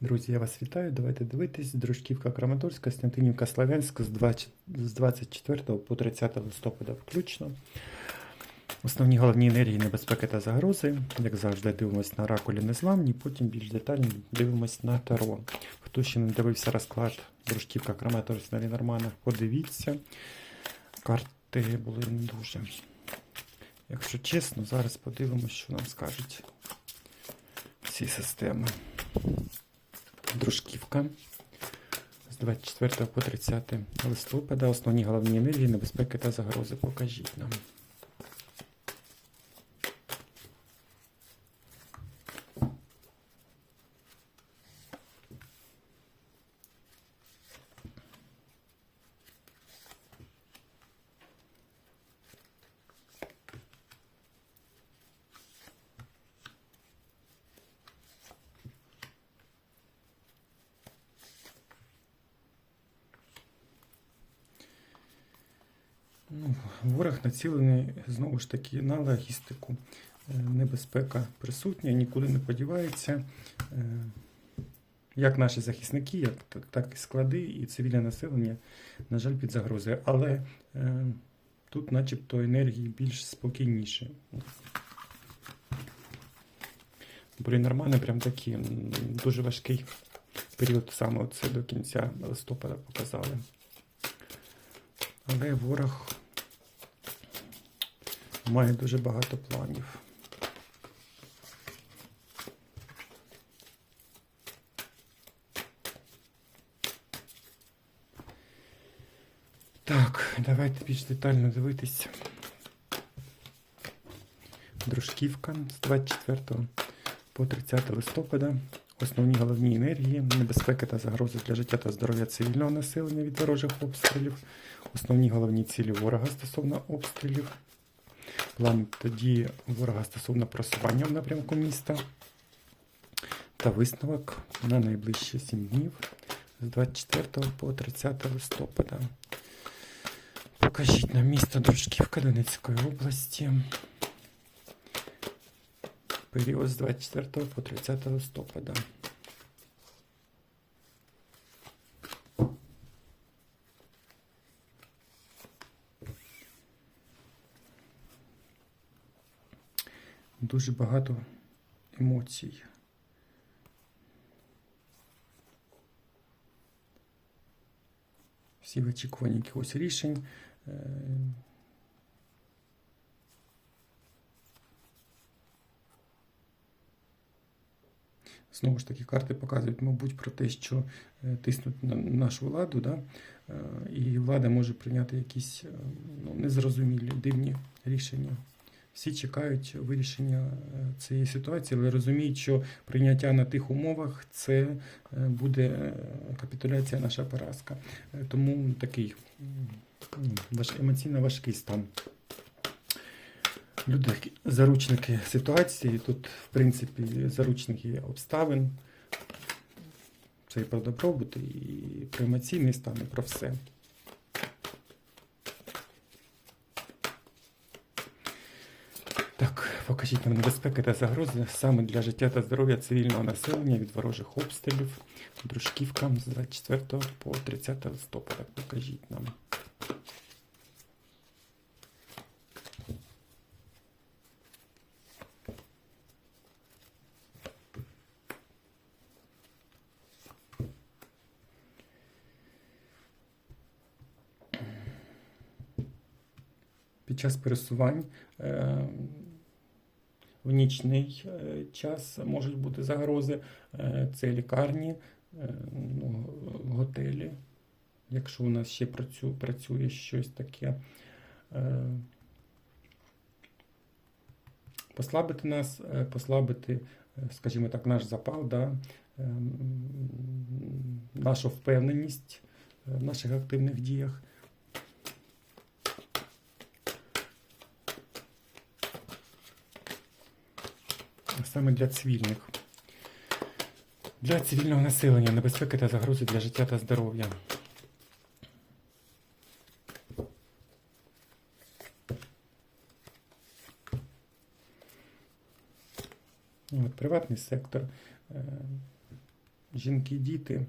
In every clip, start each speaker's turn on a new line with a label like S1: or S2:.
S1: Друзі, я вас вітаю. Давайте дивитись. Дружківка Краматорська, Костянтинівка Славянськ з 24 по 30 листопада включно. Основні головні енергії небезпеки та загрози. Як завжди, дивимось на ракулі незламні, потім більш детально дивимось на таро. Хто ще не дивився розклад Дружківка Краматорськ на Лінормана, подивіться. Карти були не дуже. Якщо чесно, зараз подивимось, що нам скажуть ці системи. Дружківка з 24 по 30 листопада. Основні головні енергії, небезпеки та загрози. Покажіть нам. Ну, ворог націлений знову ж таки на логістику. Е, Небезпека присутня, нікуди не подівається. Е, Як наші захисники, як, так, і склади, і цивільне населення, на жаль, під загрозою. Але е, тут, начебто, енергії більш спокійніші. Були нормальні, прям такі дуже важкий період саме це до кінця листопада показали. Але ворог має дуже багато планів. Так, давайте більш детально дивитися. Дружківка з 24 по 30 листопада. Основні головні енергії, небезпеки та загрози для життя та здоров'я цивільного населення від ворожих обстрілів, основні головні цілі ворога стосовно обстрілів, план тоді ворога стосовно просування в напрямку міста та висновок на найближчі 7 днів з 24 по 30 листопада. Покажіть нам місто Дружківка Донецької області. Період з 24 по 30 листопада. Дуже багато емоцій. Всі в очікуванні якихось рішень. Е, Знову ж таки, карти показують, мабуть, про те, що е, тиснуть на нашу владу, да? е, і влада може прийняти якісь ну, незрозумілі дивні рішення. Всі чекають вирішення е, цієї ситуації, але розуміють, що прийняття на тих умовах це е, буде е, капітуляція, наша поразка. Тому такий емоційно важкий стан. Люди заручники ситуації, тут, в принципі, заручники обставин. Це і про добробут, і про емоційний стан, і про все. Так, покажіть нам небезпеки та загрози саме для життя та здоров'я цивільного населення від ворожих обстрілів. Дружківка з 24 по 30 листопада. Покажіть нам. Під час пересувань е, в нічний е, час можуть бути загрози. Е, Це лікарні, е, ну, готелі, якщо у нас ще працює, працює щось таке. Послабити нас, послабити, скажімо так, наш запал, да, нашу впевненість в наших активних діях. Саме для цивільних. Для цивільного населення небезпеки та загрози для життя та здоров'я. От, приватний сектор, е, жінки, діти.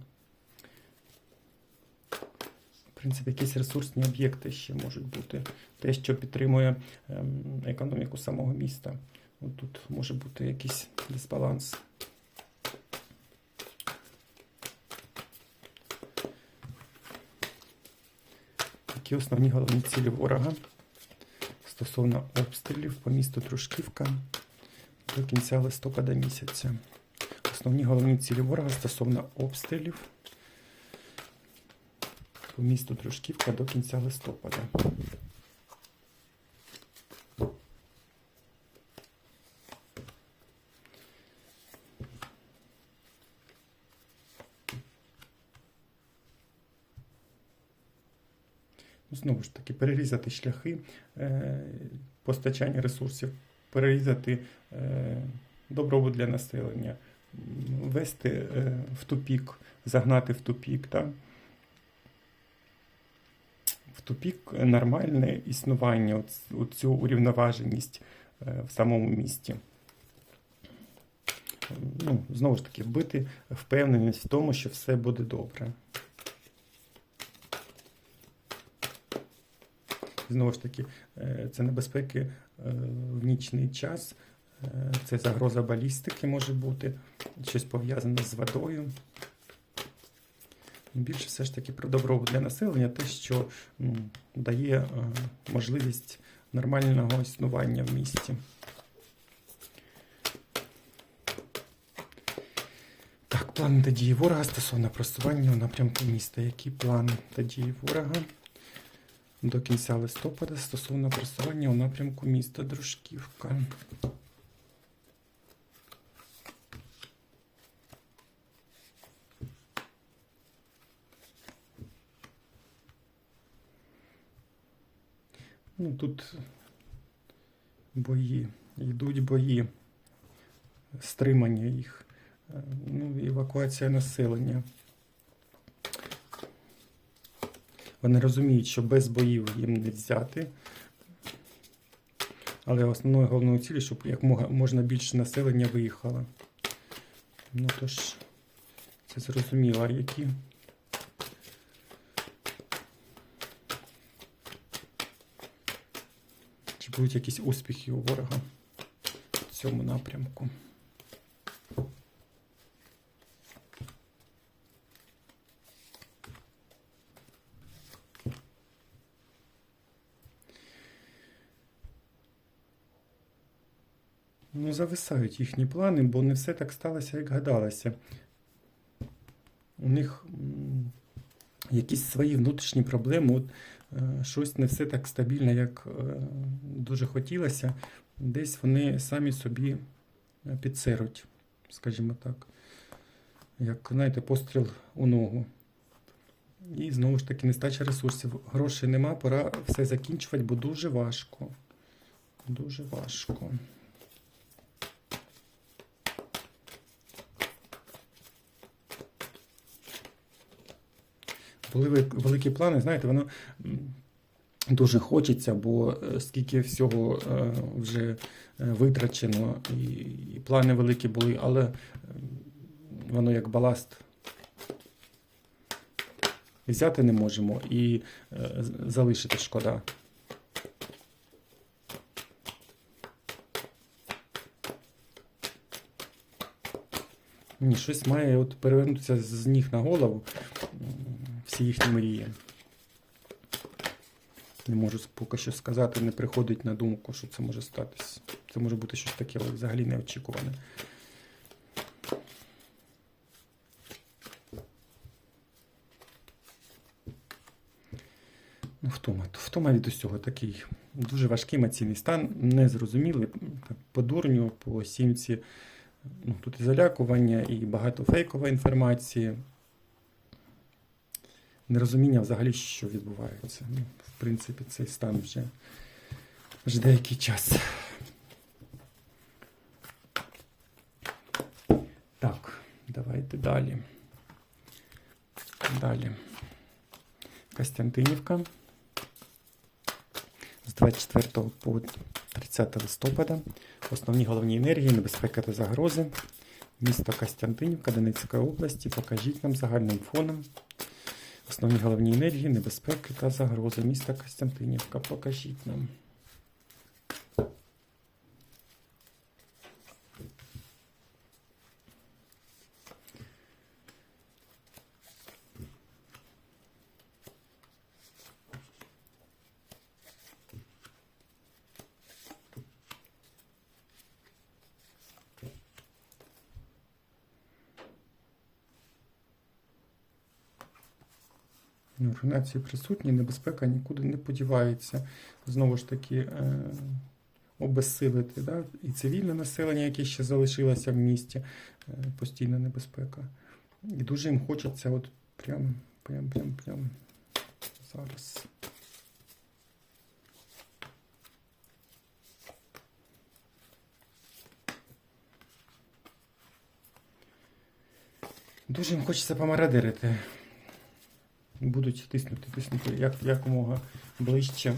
S1: В принципі, якісь ресурсні об'єкти ще можуть бути. Те, що підтримує ем, економіку самого міста. От тут може бути якийсь дисбаланс. Які основні головні цілі ворога стосовно обстрілів по місту Дружківка до кінця листопада місяця. Основні головні цілі ворога стосовно обстрілів по місту Дружківка до кінця листопада. Ну, Знову ж таки, перерізати шляхи е, постачання ресурсів, перерізати е, добробут для населення, м, ввести е, в тупік, загнати в тупік. Да? В тупік нормальне існування, оцю урівноваженість в самому місті. Ну, знову ж таки, вбити впевненість в тому, що все буде добре. Знову ж таки, е, це небезпеки е, в нічний час, е, це загроза балістики може бути, щось пов'язане з водою. Більше все ж таки про добробут для населення, те, що м, дає можливість нормального існування в місті. Так, плани та дії ворога стосовно просування у напрямку міста. Які плани та дії ворога? До кінця листопада стосовно просування у напрямку міста Дружківка. Ну, тут бої, йдуть бої, стримання їх, е, ну, евакуація населення. Вони розуміють, що без боїв їм не взяти. Але основною головною цілі, щоб як можна більше населення виїхало. Ну тож, це зрозуміло, які. Чи будуть якісь успіхи у ворога в цьому напрямку? Зависають їхні плани, бо не все так сталося, як гадалося. У них якісь свої внутрішні проблеми. От, е, щось не все так стабільно, як е, дуже хотілося. Десь вони самі собі е, підсеруть, скажімо так. Як, знаєте, постріл у ногу. І знову ж таки, нестача ресурсів. Грошей нема, пора все закінчувати, бо дуже важко. Дуже важко. Були великі плани, знаєте, воно дуже хочеться, бо е, скільки всього е, вже е, витрачено, і, плани великі були, але воно як баласт. Взяти не можемо і залишити шкода. Ні, щось має от перевернутися з ніг на голову всі їхні мрії. Не можу поки що сказати, не приходить на думку, що це може статися. Це може бути щось таке взагалі неочікуване. Ну, втома. Втома від усього такий дуже важкий емоційний стан, незрозумілий. По дурню, по сімці. Ну, тут і залякування, і багато фейкової інформації. Нерозуміння взагалі, що відбувається. Ну, в принципі, цей стан вже, вже деякий час. Так, давайте далі. Далі. Костянтинівка. З 24 по 30 листопада. Основні головні енергії, небезпека та загрози Місто Костянтинівка Донецької області. Покажіть нам загальним фоном. Основні головні енергії, небезпеки та загрози. Міста Костянтинівка. Покажіть нам. Руйнації присутні, небезпека нікуди не подівається. Знову ж таки, е, обезсилити да? і цивільне населення, яке ще залишилося в місті, е, постійна небезпека. І дуже їм хочеться от прям, прям, прям, прям зараз. Дуже їм хочеться помарадирити. Будуть тиснути, тиснути як, якомога ближче.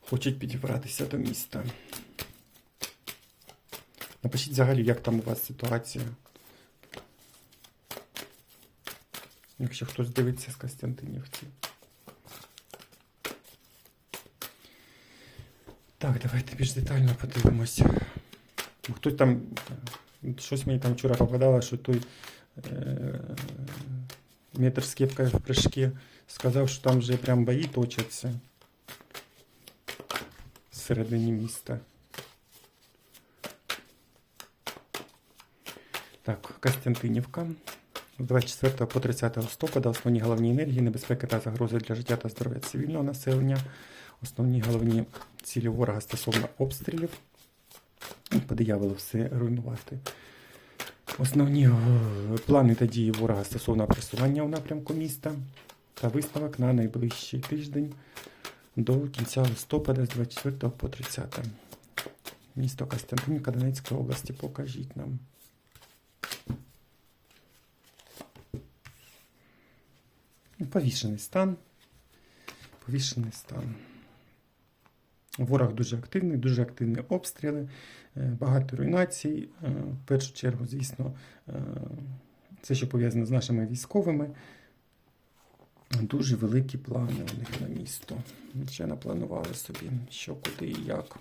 S1: Хочуть підібратися до міста. Напишіть взагалі, як там у вас ситуація. Якщо хтось дивиться з Костянтинівці. Так, давайте більш детально подивимось. Хтось там. Щось мені там вчора попадало, що той. Е- метр кепкою в прыжки сказав, що там вже прям бої точаться всередині міста. Так, Костянтинівка. З 24 по 30 листопада основні головні енергії, небезпеки та загрози для життя та здоров'я цивільного населення, основні головні цілі ворога стосовно обстрілів. По дияволу все руйнувати. Основні е, плани та дії ворога стосовно просування у напрямку міста та висновок на найближчий тиждень до кінця листопада з 24 по 30. Місто Костянтинівка Донецької області. Покажіть нам. Повішений стан. Повішений стан. Ворог дуже активний, дуже активні обстріли, е, багато руйнацій. Е, В першу чергу, звісно, все, що пов'язано з нашими військовими. Дуже великі плани у них на місто. Ще напланували собі, що, куди і як.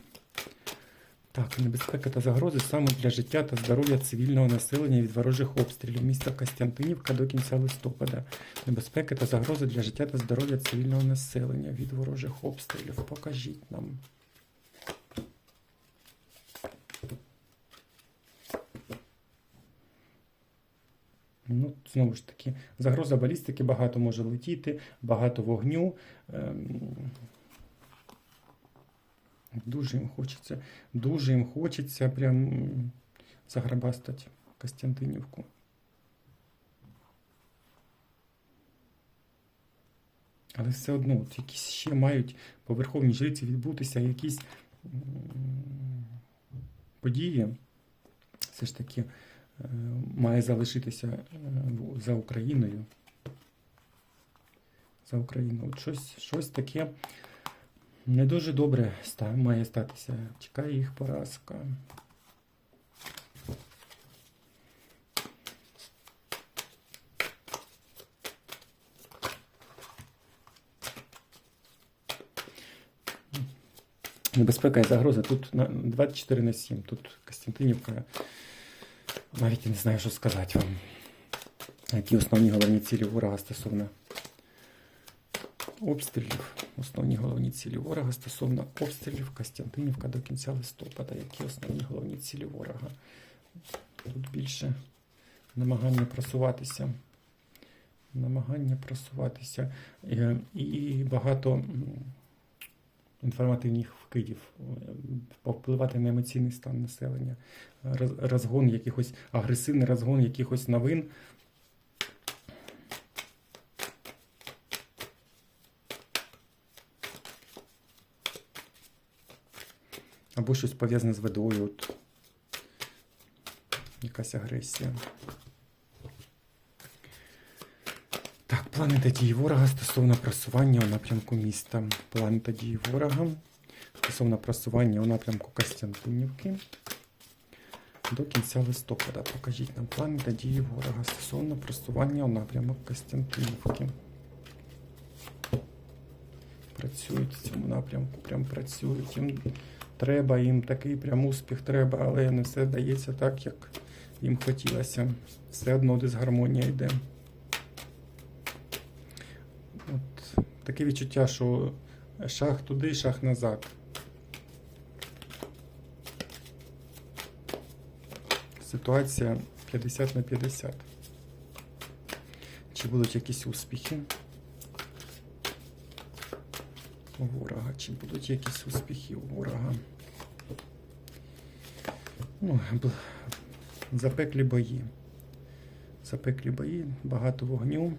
S1: Так, небезпека та загрози саме для життя та здоров'я цивільного населення від ворожих обстрілів. Міста Костянтинівка до кінця листопада. Небезпека та загрози для життя та здоров'я цивільного населення від ворожих обстрілів. Покажіть нам. Ну, знову ж таки, загроза балістики багато може летіти, багато вогню. Ем, Дуже їм хочеться, дуже їм хочеться прям заграбастати Костянтинівку. Але все одно, от якісь ще мають по Верховній Жриці відбутися якісь події. Все ж таки е, має залишитися е, за Україною. За Україною. От щось, щось таке. Не дуже добре має статися. Чекає їх поразка. Небезпека і загроза. Тут на 24 на 7. Тут Костянтинівка. Навіть не знаю, що сказати вам. Які основні головні цілі ворога стосовно обстрілів. Основні головні цілі ворога стосовно обстрілів Костянтинівка до кінця листопада. Які основні головні цілі ворога? Тут більше намагання просуватися. Намагання просуватися. Е, І багато інформативних вкидів, е, повпливати на емоційний стан населення, розгон якихось, агресивний розгон якихось новин. Або щось пов'язане з водою. От. Якась агресія. Так, плани та дії ворога стосовно просування у напрямку міста. Плани та дії ворога стосовно просування у напрямку Костянтинівки. до кінця листопада. Покажіть нам плани та дії ворога стосовно просування у напрямок Костянтинівки. Працюють в цьому напрямку, прям працюють. Треба, їм такий прям успіх треба, але не все вдається так, як їм хотілося. Все одно дисгармонія йде. От, таке відчуття, що шах туди, шах назад. Ситуація 50 на 50. Чи будуть якісь успіхи? У ворога, чи будуть якісь успіхи у ворога? Ну, запеклі бої. Запеклі бої, багато вогню.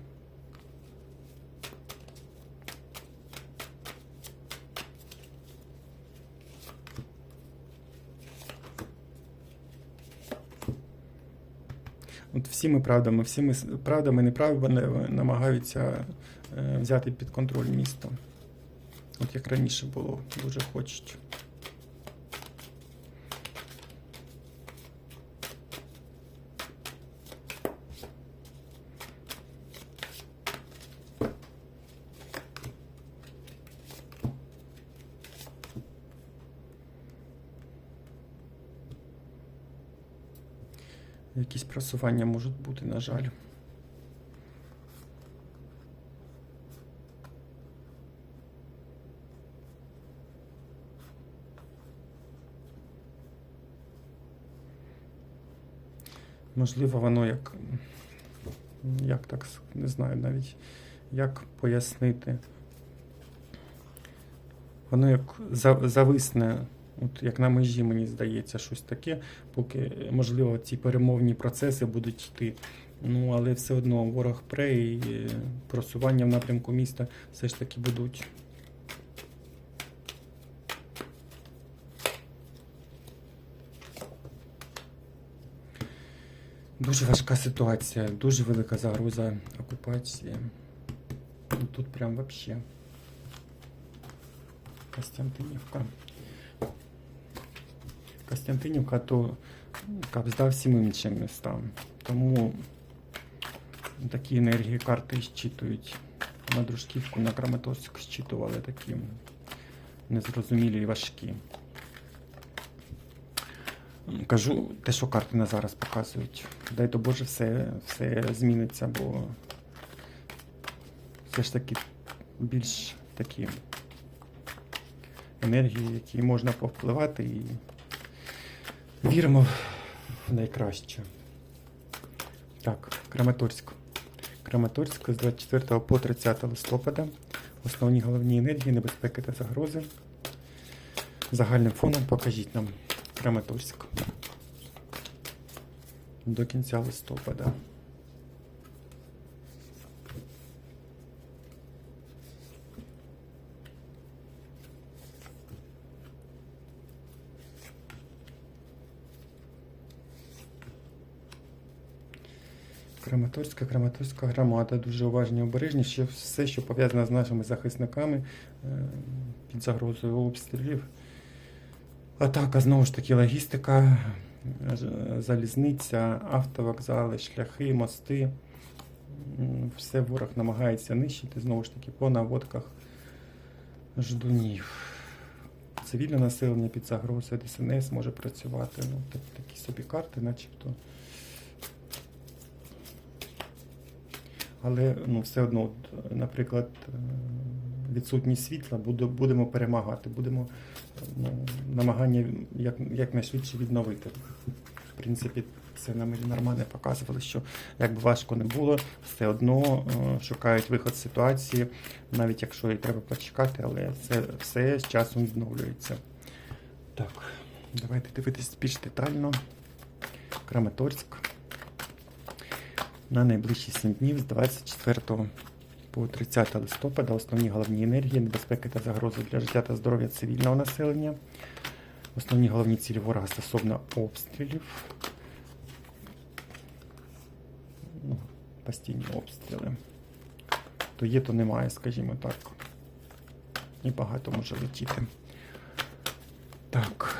S1: От всіми правдами, всіми правдами, неправдами намагаються е, взяти під контроль місто. Як раніше було, дуже хочуть. Якісь просування можуть бути, на жаль. Можливо, воно як. Як так не знаю навіть, як пояснити. Воно як зависне, от як на межі, мені здається, щось таке, поки, можливо, ці перемовні процеси будуть йти. Ну, але все одно ворог пре і е, просування в напрямку міста все ж таки будуть. Дуже важка ситуація, дуже велика загроза окупації. Ну, Тут прям вообще. Костянтинівка. Костянтинівка то капзда всім іншим містам. Тому такі енергії карти щитують. На дружківку, на Краматорськ щитували такі незрозумілі і важкі. Кажу те, що карти на зараз показують. Дай то Боже, все, все зміниться, бо все ж таки більш такі енергії, які можна повпливати і віримо в найкраще. Так, Краматорськ. Краматорськ з 24 по 30 листопада. Основні головні енергії, небезпеки та загрози. Загальним фоном покажіть нам Краматорськ. До кінця листопада. Краматорська, Краматорська громада. Дуже уважні обережні. Ще все, що пов'язане з нашими захисниками е, під загрозою обстрілів. Атака, знову ж таки, логістика, залізниця, автовокзали, шляхи, мости. Все ворог намагається нищити, знову ж таки, по наводках ждунів. Цивільне населення під загрозою ДСНС може працювати. Ну, так- такі собі карти, начебто. Але ну, все одно, от, наприклад, е, відсутність світла будемо перемагати, будемо ну, намагання як, якнайшвидше відновити. В принципі, це нам нормально показували, що як би важко не було, все одно е, шукають виход з ситуації, навіть якщо і треба почекати, але це все з часом відновлюється. Так, давайте дивитись більш детально. Краматорськ на найближчі 7 днів з 24 по 30 листопада основні головні енергії, небезпеки та загрози для життя та здоров'я цивільного населення. Основні головні цілі ворога стосовно обстрілів. Ну, постійні обстріли. То є, то немає, скажімо так. І багато може летіти. Так.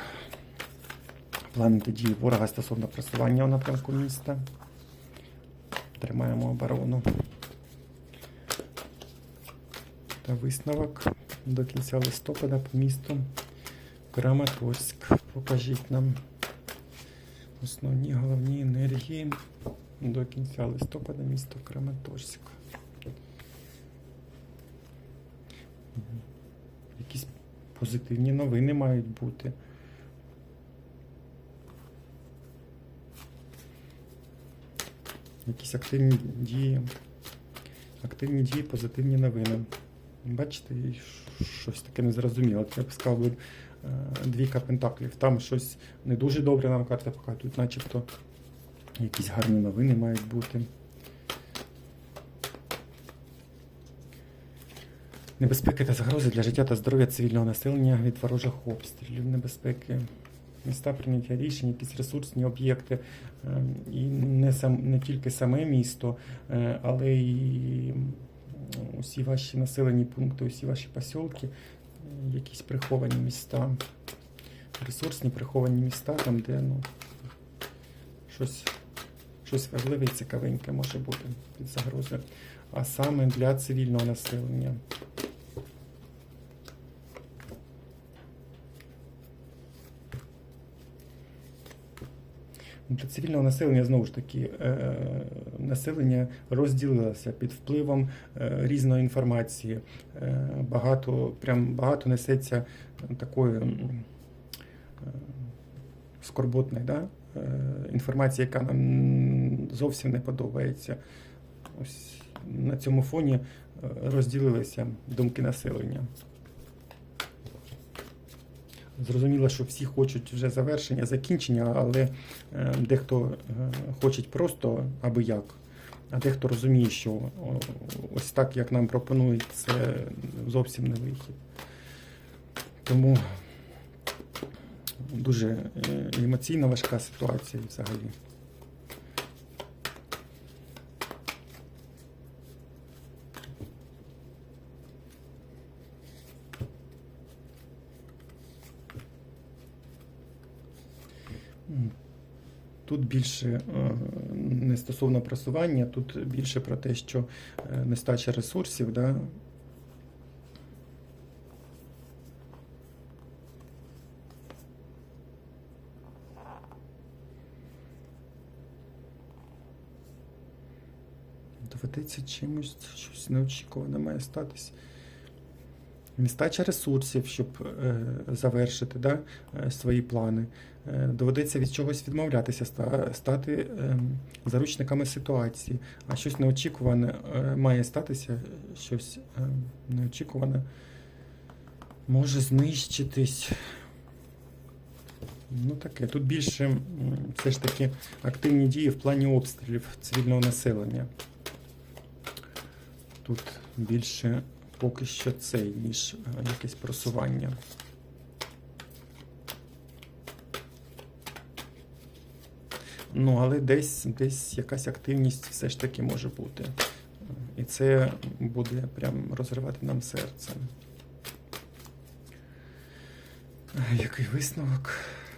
S1: План тоді ворога стосовно просування у напрямку міста. Тримаємо оборону. Та висновок до кінця листопада по місту Краматорськ. Покажіть нам основні головні енергії до кінця листопада місто Краматорськ. Якісь позитивні новини мають бути. Якісь активні дії. Активні дії, позитивні новини. Бачите, щось таке незрозуміле. Я б сказав, е, двійка пентаклів. Там щось не дуже добре нам карта показує. Тут начебто якісь гарні новини мають бути. Небезпеки та загрози для життя та здоров'я цивільного населення від ворожих обстрілів, небезпеки, міста прийняття рішень, якісь ресурсні об'єкти. е, І не, сам, не тільки саме місто, е, але м, усі ваші населені пункти, усі ваші посілки, е, якісь приховані міста, ресурсні приховані міста, там, де ну, щось, щось важливе і цікавеньке може бути під загрозою. А саме для цивільного населення. Для цивільного населення знову ж таки е, населення розділилося під впливом е, різної інформації. Е, Багато, прям багато несеться такої е, скорботної да? е, інформації, яка нам зовсім не подобається. Ось на цьому фоні е, розділилися думки населення. Зрозуміло, що всі хочуть вже завершення, закінчення, але е, дехто е, хоче просто аби як, а дехто розуміє, що ось так, як нам пропонують, це зовсім не вихід. Тому дуже емоційно емоційна важка ситуація взагалі. Тут більше е, не стосовно просування, тут більше про те, що е, нестача ресурсів, да, доведеться чимось, щось неочікуване має статись. Нестача ресурсів, щоб е, завершити да, свої плани. Е, доведеться від чогось відмовлятися, стати е, заручниками ситуації. А щось неочікуване е, має статися, щось е, неочікуване може знищитись. Ну таке. Тут більше все ж таки активні дії в плані обстрілів цивільного населення. Тут більше поки що цей, ніж е, якесь просування. Ну, але десь, десь якась активність все ж таки може бути. І це буде прям розривати нам серце. Який висновок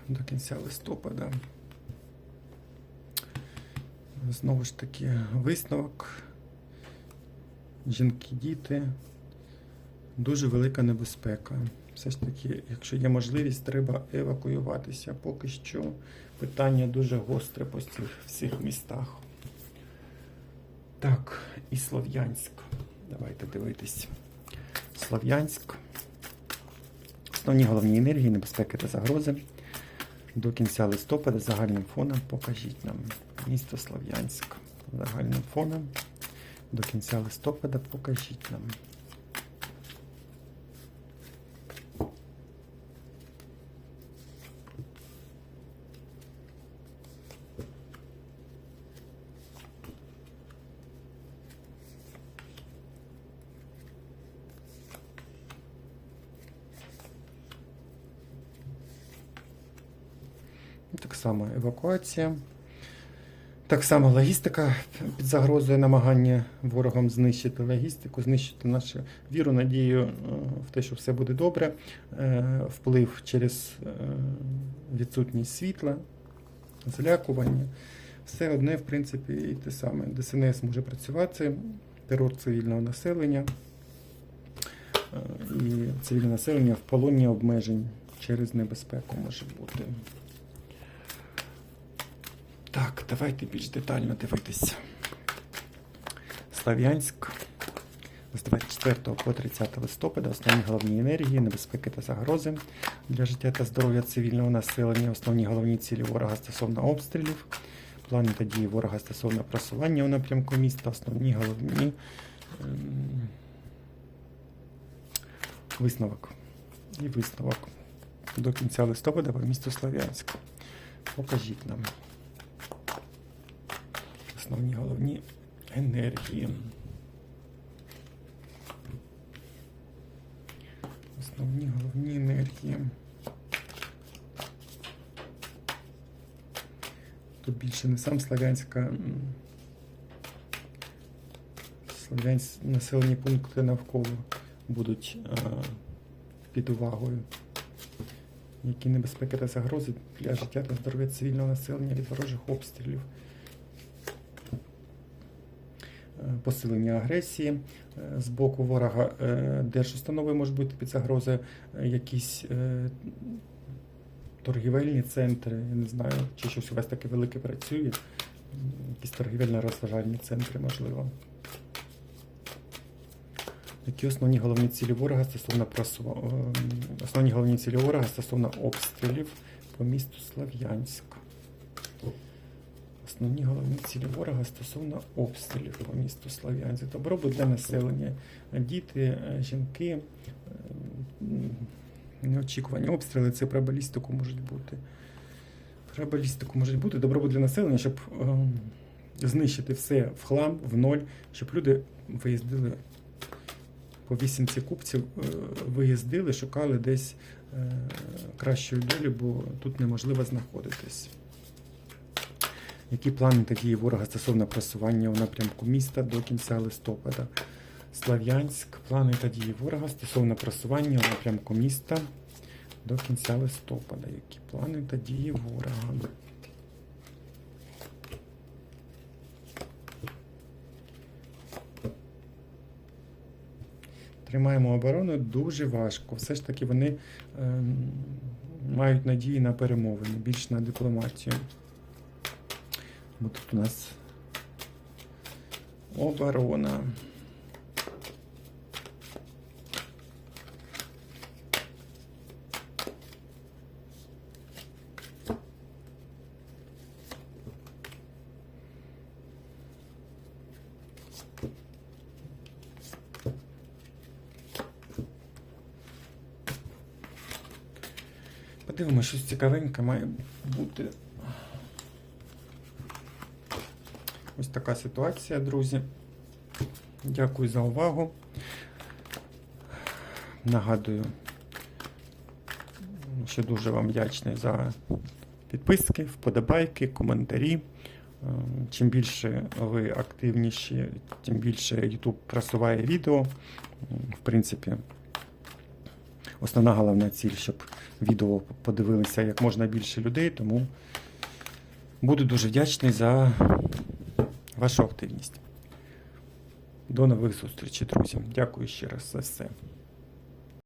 S1: до кінця листопада? Знову ж таки, висновок. Жінки, діти. Дуже велика небезпека. Все ж таки, якщо є можливість, треба евакуюватися. Поки що питання дуже гостре по всіх, всіх містах. Так, і Слов'янськ. Давайте дивитись. Слов'янськ. Основні головні енергії, небезпеки та загрози. До кінця листопада загальним фоном покажіть нам місто Слов'янськ. Загальним фоном. До кінця листопада покажіть нам. Так само евакуація. Так само логістика під загрозою намагання ворогам знищити логістику, знищити нашу віру, надію е, в те, що все буде добре. Е, Вплив через е, відсутність світла, залякування. Все одне, в принципі, і те саме. ДСНС може працювати, терор цивільного населення і цивільне населення в полоні обмежень через небезпеку може бути. Так, давайте більш детально дивитися. Слав'янськ з 24 по 30 листопада основні головні енергії, небезпеки та загрози для життя та здоров'я цивільного населення, основні головні цілі ворога стосовно обстрілів, плани та дії ворога стосовно просування у напрямку міста, основні головні ем, висновок. І висновок до кінця листопада по місту Слав'янськ. Покажіть нам основні головні енергії. Основні головні енергії. Тут більше не сам Славянськ, а м, Слов'янськ населені пункти навколо будуть а, під увагою. Які небезпеки та загрози для життя та здоров'я цивільного населення від ворожих обстрілів. Е, посилення агресії е, з боку ворога, е, держустанови можуть бути під загрозою, е, якісь торгівельні центри, я не знаю, чи щось у вас таке велике працює, якісь торгівельно-розважальні центри, можливо. Які основні головні цілі ворога стосовно просува... ем, основні головні цілі ворога стосовно обстрілів по місту Слов'янськ. Основні головні цілі ворога стосовно обстрілів по місту Слов'янськ. Добробут для населення, діти, е, жінки, ем, неочікувані обстріли, це про балістику можуть бути. Про балістику можуть бути добробут для населення, щоб ем, знищити все в хлам, в ноль, щоб люди виїздили по вісімці купців, е, виїздили, шукали десь е, кращої долі, бо тут неможливо знаходитись. Які плани та дії ворога стосовно просування у напрямку міста до кінця листопада? Слав'янськ, плани та дії ворога стосовно просування у напрямку міста до кінця листопада. Які плани та дії ворога? Тримаємо оборону дуже важко. Все ж таки вони ем, мають надії на перемовини, більш на дипломатію. Бо тут у нас оборона. Подивимося, щось цікавеньке має бути. Ось така ситуація, друзі. Дякую за увагу. Нагадую, що дуже вам вдячний за підписки, вподобайки, коментарі. Е, Чим більше ви активніші, тим більше YouTube просуває відео. В принципі, основна головна ціль, щоб відео подивилися як можна більше людей, тому буду дуже вдячний за вашу активність. До нових зустрічей, друзі. Дякую ще раз за все.